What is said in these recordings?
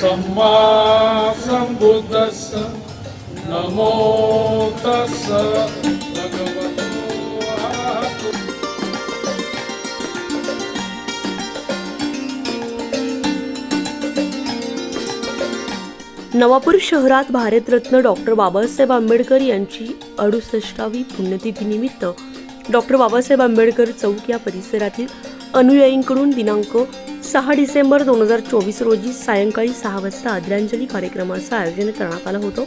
सम्मा सम्बुद्धस्स नमो तस्स नवापूर शहरात भारतरत्न डॉक्टर बाबासाहेब आंबेडकर यांची अडुसष्टावी पुण्यतिथीनिमित्त डॉक्टर बाबासाहेब आंबेडकर चौक या परिसरातील अनुयायींकडून दिनांक सहा डिसेंबर दोन हजार चोवीस रोजी सायंकाळी सहा वाजता आदरांजली कार्यक्रमाचं आयोजन करण्यात आलं होतं.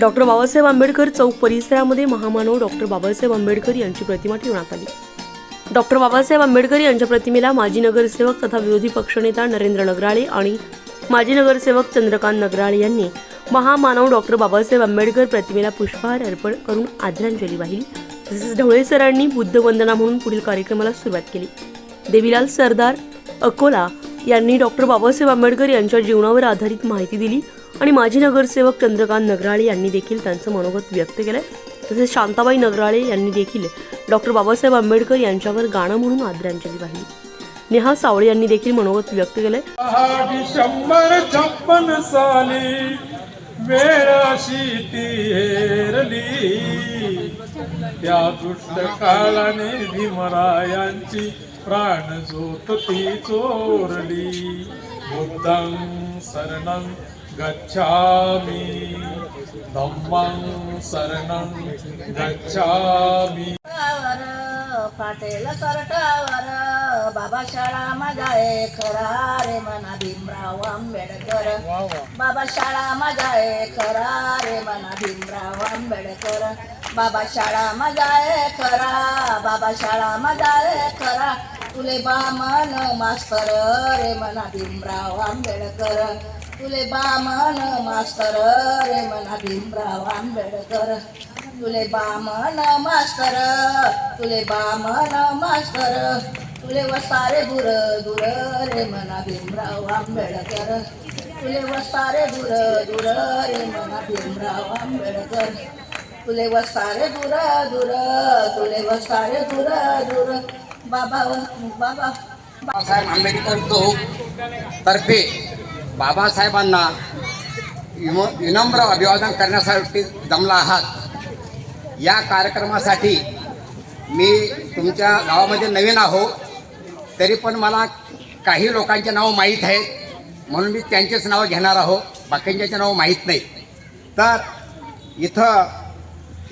डॉक्टर बाबासाहेब आंबेडकर चौक परिसरामध्ये महामानव डॉक्टर बाबासाहेब आंबेडकर यांची प्रतिमा ठेवण्यात आली. डॉक्टर बाबासाहेब आंबेडकर यांच्या प्रतिमेला माजी नगरसेवक तथा विरोधी पक्षनेता नरेंद्र नगराळे आणि माजी नगरसेवक चंद्रकांत नगराळे यांनी महामानव डॉक्टर बाबासाहेब आंबेडकर प्रतिमेला पुष्पहार अर्पण करून आदरांजली वाहिली. तसेच ढवळे सरांनी बुद्ध वंदना म्हणून पुढील कार्यक्रमाला सुरुवात केली. देवीलाल सरदार अकोला यांनी डॉक्टर बाबासाहेब आंबेडकर यांच्या जीवनावर आधारित माहिती दिली आणि माजी नगरसेवक चंद्रकांत नगराळे यांनी देखील त्यांचं मनोगत व्यक्त केलंय. तसेच शांताबाई नगराळे यांनी देखील डॉक्टर बाबासाहेब आंबेडकर यांच्यावर गाणं म्हणून आदरांजली वाहिली. नेहा सावळे यांनी देखील मनोगत व्यक्त सहा डिसेंबर छप्पन साली वेळ अशी ती हेरली. त्या दुष्ट काळाने भीमरायांची प्राण झोत ती चोरली. बुद्धं शरणं गच्छामि. धम्मं शरणं गच्छामि. पाटेल सरटावर बाबा शाळा माझा आहे खरा रे मना भीमराव आंबेडकर. बाबा शाळा माझा आहे खरा रे मना भीमराव आंबेडकर. बाबा शाळा माझा आहे खरा बाबा शाळा माझा आहे खरा. तुले बामन मास्तर रे मना भीमराव आंबेडकर. तुले बामन मास्तर रे मना भीमराव आंबेडकर. तुले बामन मास्तर तुले बामन मास्तर. तुले वसारे दूर दूर रे मना भीमराव आंबेडकर. तुले वसारे दूर दूर रे मना भीमराव आंबेडकर. तुले वसारे दूर दूर तुले वसारे दूर दूर बाबा बाबा. बाबासाहेब आंबेडकर तो तर्फे बाबासाहेबांना विनम्र अभिवादन करण्यासाठी जमला आहात. या कार्यक्रमासाठी मी तुमच्या गावामध्ये नवीन आहो. तरी पण मला काही लोकांचे नावं माहीत आहेत म्हणून मी त्यांचेच नावं घेणार आहो. बाकींच्याचे नावं माहीत नाही. तर इथं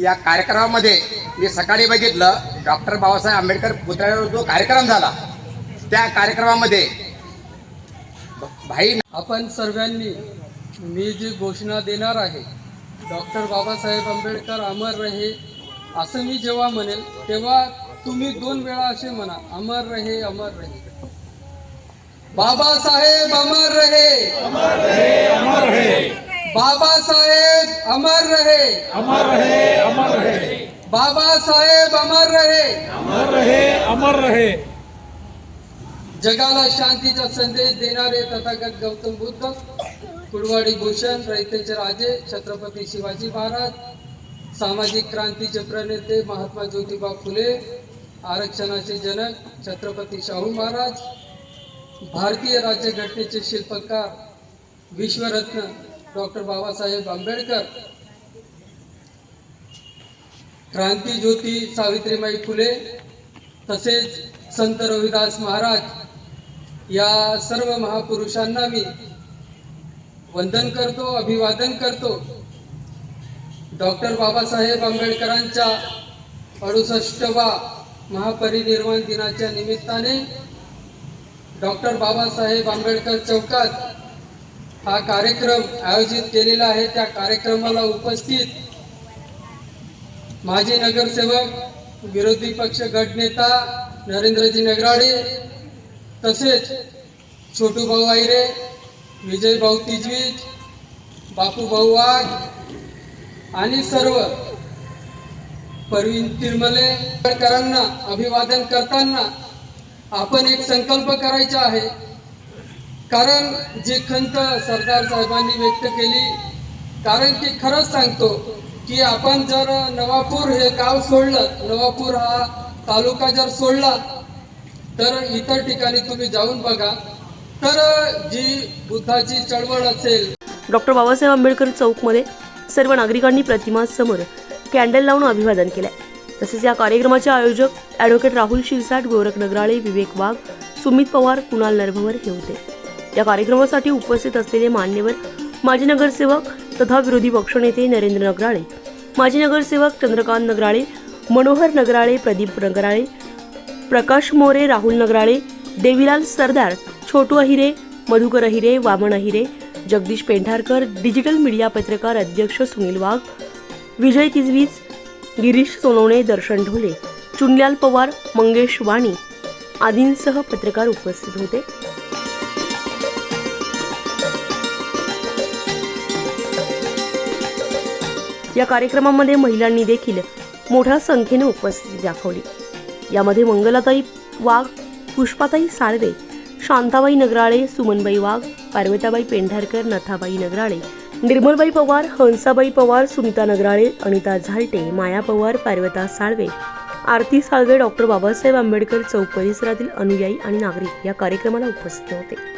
या कार्यक्रमामध्ये मी सकाळी बघितलं डॉक्टर बाबासाहेब आंबेडकर पुतळ्यावर जो कार्यक्रम झाला त्या कार्यक्रमामध्ये भाई आपण सर्वांनी मी जी घोषणा देणार आहे. डॉक्टर बाबासाहेब आंबेडकर अमर रहे असं मी जेव्हा म्हणेल तेव्हा तुम्ही दोन वेळा असे म्हणा अमर रहे अमर रहे. बाबासाहेब अमर रहे. अमर रहे अमर रहे. बाबासाहेब अमर रहे. अमर रहे अमर रहे. बाबासाहेब अमर रहे. अमर रहे अमर रहे. जगाला शांतीचा संदेश देणारे तथागत गौतम बुद्ध कुडवाडी भूषण रयतेचे राजे छत्रपती शिवाजी महाराज सामाजिक क्रांतीचे प्रणेते महात्मा ज्योतिबा फुले आरक्षणाचे जनक छत्रपती शाहू महाराज भारतीय राज्यघटनेचे शिल्पकार विश्वरत्न डॉक्टर बाबासाहेब आंबेडकर क्रांती ज्योती सावित्रीबाई फुले तसेच संत रविदास महाराज या सर्व महापुरुषांना मी वंदन करतो अभिवादन करतो. डॉक्टर बाबासाहेब आंबेडकरांच्या अडुसष्टवा महापरिनिर्वाण दिनाच्या निमित्ताने डॉक्टर बाबासाहेब आंबेडकर चौकात हा कार्यक्रम आयोजित केलेला आहे. त्या कार्यक्रमाला उपस्थित माजी नगरसेवक विरोधी पक्ष गटनेता नरेंद्रजी नगराडे तसेच छोटू भाऊ आयरे विजय भाऊ तिजवीज बापू भाऊ वाघ आणि सर्व परवीन तिरमलेकरांना अभिवादन करताना आपण एक संकल्प करायचा आहे. कारण जी खंत सरदार साहेबांनी व्यक्त केली कारण की खरंच सांगतो की आपण जर नवापूर हे गाव सोडलं नवापूर हा तालुका जर सोडला तर इतर ठिकाणी तुम्ही जाऊन बघा. तर जी बुद्धाची चळवळ असेल. डॉक्टर बाबासाहेब आंबेडकर चौकमध्ये सर्व नागरिकांनी प्रतिमा समोर कॅन्डल लावून अभिवादन केलंय. तसेच या कार्यक्रमाचे आयोजक ॲडव्होकेट राहुल शिरसाट गोरख नगराळे विवेक वाघ सुमित पवार कुणाल नरभवर हे होते. या कार्यक्रमासाठी उपस्थित असलेले मान्यवर माजी नगरसेवक तथा विरोधी पक्षनेते नरेंद्र नगराळे माजी नगरसेवक चंद्रकांत नगराळे मनोहर नगराळे प्रदीप नगराळे प्रकाश मोरे राहुल नगराळे देवीलाल सरदार छोटू अहिरे मधुकर अहिरे वामन अहिरे जगदीश पेंढारकर डिजिटल मीडिया पत्रकार अध्यक्ष सुनील वाघ विजय तिजवीज गिरीश सोनवणे दर्शन ढोले चुनलाल पवार मंगेश वाणी आदींसह पत्रकार उपस्थित होते. या कार्यक्रमामध्ये महिलांनी देखील मोठ्या संख्येने उपस्थिती दाखवली. यामध्ये मंगलाताई वाघ पुष्पाताई साळवे शांताबाई नगराळे सुमनबाई वाघ पार्वताबाई पेंढारकर नथाबाई नगराळे निर्मलबाई पवार हंसाबाई पवार सुनीता नगराळे अनिता झालटे माया पवार पार्वता साळवे. आरती साळवे डॉक्टर बाबासाहेब आंबेडकर चौक परिसरातील अनुयायी आणि नागरिक या कार्यक्रमाला उपस्थित होते.